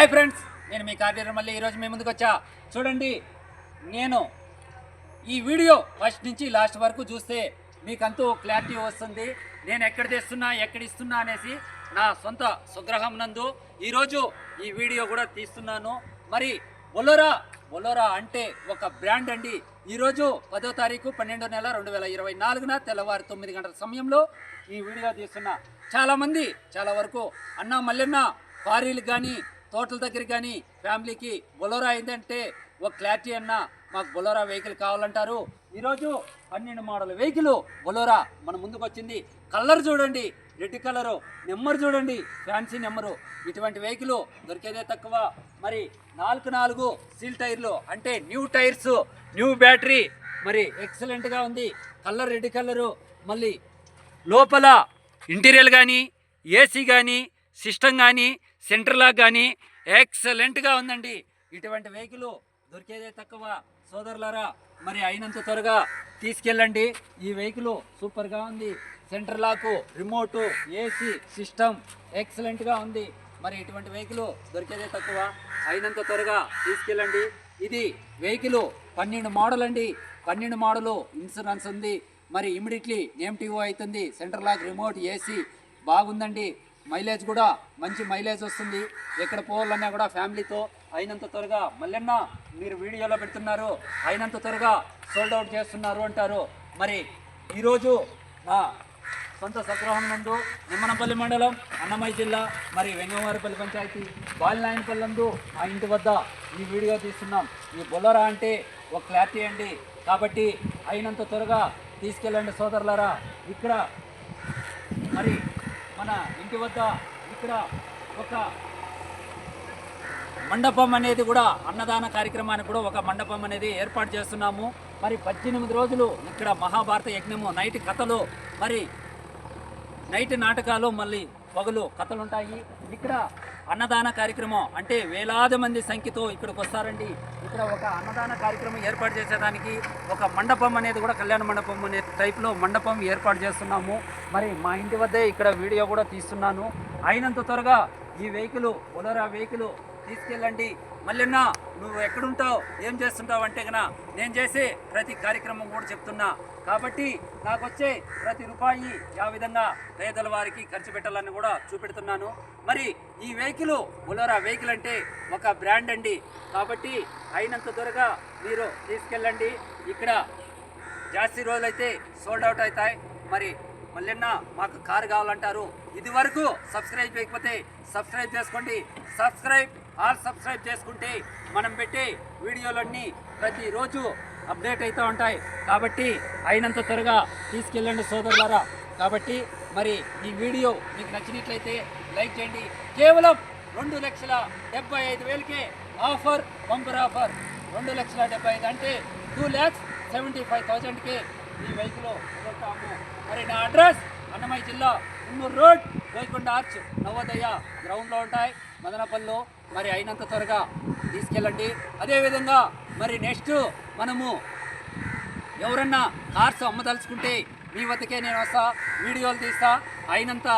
Hi friends నేను మీ కార్డీర్ మళ్ళీ ఈరోజు మీ ముందుకు వచ్చా. చూడండి నేను ఈ వీడియో ఫస్ట్ నుంచి లాస్ట్ వరకు చూస్తే మీకంతూ క్లారిటీ వస్తుంది. నేను ఎక్కడ తెస్తున్నా ఎక్కడ ఇస్తున్నా అనేసి నా సొంత స్వగ్రహం నందు ఈరోజు ఈ వీడియో కూడా తీస్తున్నాను. మరి బొలోరా బొలోరా అంటే ఒక బ్రాండ్ అండి. ఈరోజు పదో తారీఖు పన్నెండో నెల రెండు వేల ఇరవై నాలుగున తెల్లవారు తొమ్మిది గంటల సమయంలో ఈ వీడియో తీస్తున్నా. చాలామంది చాలా వరకు అన్న మల్లెన్న క్వారీలకు కానీ తోటల దగ్గర కానీ ఫ్యామిలీకి బొలోరా ఏంటంటే ఒక క్లారిటీ అన్న మాకు బొలోరా వెహికల్ కావాలంటారు. ఈరోజు పన్నెండు మోడల్ వెహికల్ బొలోరా మన ముందుకు వచ్చింది. కలర్ చూడండి రెడ్ కలరు నెంబర్ చూడండి ఫ్యాన్సీ నెంబరు. ఇటువంటి వెహికల్ దొరికేదే తక్కువ. మరి నాలుగు నాలుగు సీల్ టైర్లు అంటే న్యూ టైర్స్ న్యూ బ్యాటరీ మరి ఎక్సలెంట్గా ఉంది. కలర్ రెడ్ కలరు మళ్ళీ లోపల ఇంటీరియర్ కానీ ఏసీ కానీ సిస్టమ్ కానీ సెంటర్ లాగ్ కానీ ఎక్సలెంట్గా ఉందండి. ఇటువంటి వెహికల్ దొరికేదే తక్కువ. సోదరులారా మరి అయినంత త్వరగా తీసుకెళ్ళండి. ఈ వెహికల్ సూపర్గా ఉంది. సెంటర్ లాకు రిమోటు ఏసీ సిస్టమ్ ఎక్సలెంట్గా ఉంది. మరి ఇటువంటి వెహికల్ దొరికేదే తక్కువ. అయినంత త్వరగా తీసుకెళ్ళండి. ఇది వెహికల్ పన్నెండు మోడల్ అండి. పన్నెండు మోడలు ఇన్సూరెన్స్ ఉంది. మరి ఇమీడియట్లీ నేమ్ టీవో అవుతుంది. సెంటర్ లాక్ రిమోట్ ఏసీ బాగుందండి. మైలేజ్ కూడా మంచి మైలేజ్ వస్తుంది. ఎక్కడ పోవాలన్నా కూడా ఫ్యామిలీతో అయినంత త్వరగా మల్లెన్న మీరు వీడియోలో పెడుతున్నారు. అయినంత త్వరగా సోల్డ్ అవుట్ చేస్తున్నారు అంటారు. మరి ఈరోజు నా సొంత సగ్రహం నందు నిమ్మనపల్లి మండలం అన్నమయ్య జిల్లా మరి వెంగవారిపల్లి పంచాయతీ బాలినాయనపల్లి నందు మా ఇంటి వద్ద ఈ వీడియో తీస్తున్నాం. ఈ బొల్లరా అంటే ఒక క్లారిటీ అండి. కాబట్టి అయినంత త్వరగా తీసుకెళ్ళండి సోదరులారా. ఇక్కడ మరి మన ఇంటి వద్ద ఇక్కడ ఒక మండపం అనేది కూడా అన్నదాన కార్యక్రమానికి కూడా ఒక మండపం అనేది ఏర్పాటు చేస్తున్నాము. మరి పద్దెనిమిది రోజులు ఇక్కడ మహాభారత యజ్ఞము నైట్ కథలు మరి నైట్ నాటకాలు మళ్ళీ పగులు కథలు ఉంటాయి ఇక్కడ అన్నదాన కార్యక్రమం అంటే వేలాది మంది సంఖ్యతో ఇక్కడికి వస్తారండి. ఇక్కడ ఒక అన్నదాన కార్యక్రమం ఏర్పాటు చేసేదానికి ఒక మండపం అనేది కూడా కళ్యాణ మండపం అనే టైప్లో మండపం ఏర్పాటు చేస్తున్నాము. మరి మా ఇంటి వద్దే ఇక్కడ వీడియో కూడా తీస్తున్నాను. అయినంత త్వరగా ఈ వెహికల్ బొలరా వెహికల్ తీసుకెళ్ళండి. మల్లెన్న నువ్వు ఎక్కడుంటావు? ఏం చేస్తుంటావు అంటే గన నేను చేసే ప్రతి కార్యక్రమం కూడా చెప్తున్నా. కాబట్టి నాకు వచ్చే ప్రతి రూపాయి ఆ విధంగా పేదల వారికి ఖర్చు పెట్టాలని కూడా చూపెడుతున్నాను. మరి ఈ వెహికల్ బొలోరా వెహికల్ అంటే ఒక బ్రాండ్ అండి. కాబట్టి అయినంత త్వరగా మీరు తీసుకెళ్ళండి. ఇక్కడ జాస్తి రోజులైతే సోల్డ్ అవుట్ అవుతాయి. మరి మళ్ళీ మాకు కారు కావాలంటారు. ఇది వరకు సబ్స్క్రైబ్ చేయకపోతే సబ్స్క్రైబ్ చేసుకోండి. సబ్స్క్రైబ్ ఆల్ సబ్స్క్రైబ్ చేసుకుంటే మనం పెట్టే వీడియోలన్నీ ప్రతిరోజు అప్డేట్ అవుతూ ఉంటాయి. కాబట్టి అయినంత త్వరగా తీసుకెళ్ళండి సోదరులారా. కాబట్టి మరి ఈ వీడియో మీకు నచ్చినట్లయితే లైక్ చేయండి. కేవలం రెండు లక్షల డెబ్బై ఐదు వేలకే ఆఫర్ బంపర్ ఆఫర్. రెండు లక్షల డెబ్బై ఐదు అంటే టూ ల్యాక్స్ సెవెంటీ ఫైవ్ థౌజండ్కి ఈ వెహికల్ మరి నా అడ్రస్ అన్నమయ్య జిల్లా ఉన్నూరు రోడ్ గోల్కొండ ఆర్చ్ నవోదయ గ్రౌండ్లో ఉంటాయి. మదనపల్లిలో మరి అయినంత త్వరగా తీసుకెళ్ళండి. అదేవిధంగా మరి నెక్స్ట్ మనము ఎవరన్నా కార్స్ అమ్మదలుచుకుంటే మీ వద్దకే నేను వస్తా వీడియోలు తీస్తా అయినంత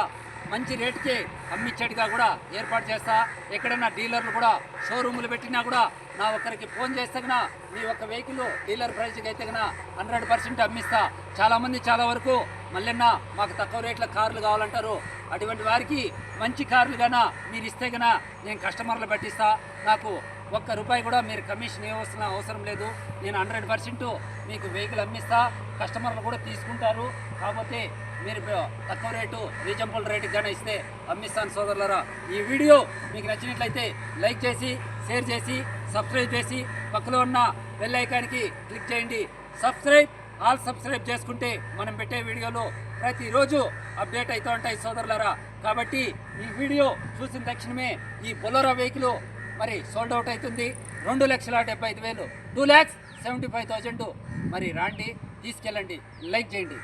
మంచి రేట్కి అమ్మిచ్చేట్టుగా కూడా ఏర్పాటు చేస్తా. ఎక్కడైనా డీలర్లు కూడా షోరూములు పెట్టినా కూడా నా ఒక్కరికి ఫోన్ చేస్తే కన్నా మీ ఒక్క వెహికల్ డీలర్ ప్రైస్కి అయితే గన హండ్రెడ్ పర్సెంట్ అమ్మిస్తా. చాలామంది చాలా వరకు మల్లెన్న మాకు తక్కువ రేట్ల కార్లు కావాలంటారు. అటువంటి వారికి మంచి కార్లు గన మీరు ఇస్తే గన నేను కస్టమర్లు పట్టిస్తా. నాకు ఒక్క రూపాయి కూడా మీరు కమిషన్ ఇవ్వాల్సిన అవసరం లేదు. నేను హండ్రెడ్ పర్సెంట్ మీకు వెహికల్ అమ్మిస్తా. కస్టమర్లు కూడా తీసుకుంటారు. కాకపోతే మీరు తక్కువ రేటు రీజనబుల్ రేటుకి కానీ ఇస్తే అమ్మిస్తాను సోదరులరా. ఈ వీడియో మీకు నచ్చినట్లయితే లైక్ చేసి షేర్ చేసి సబ్స్క్రైబ్ చేసి పక్కలో ఉన్న బెల్ ఐకాన్కి క్లిక్ చేయండి. సబ్స్క్రైబ్ ఆల్ సబ్స్క్రైబ్ చేసుకుంటే మనం పెట్టే వీడియోలు ప్రతిరోజు అప్డేట్ అవుతూ ఉంటాయి సోదరులారా. కాబట్టి ఈ వీడియో చూసిన తక్షణమే ఈ బొలోరా వెహికల్ మరి సోల్డ్ అవుట్ అవుతుంది. రెండు లక్షల డెబ్బై ఐదు వేలు. Two lakhs seventy five thousand మరి రాండి తీసుకెళ్ళండి లైక్ చేయండి.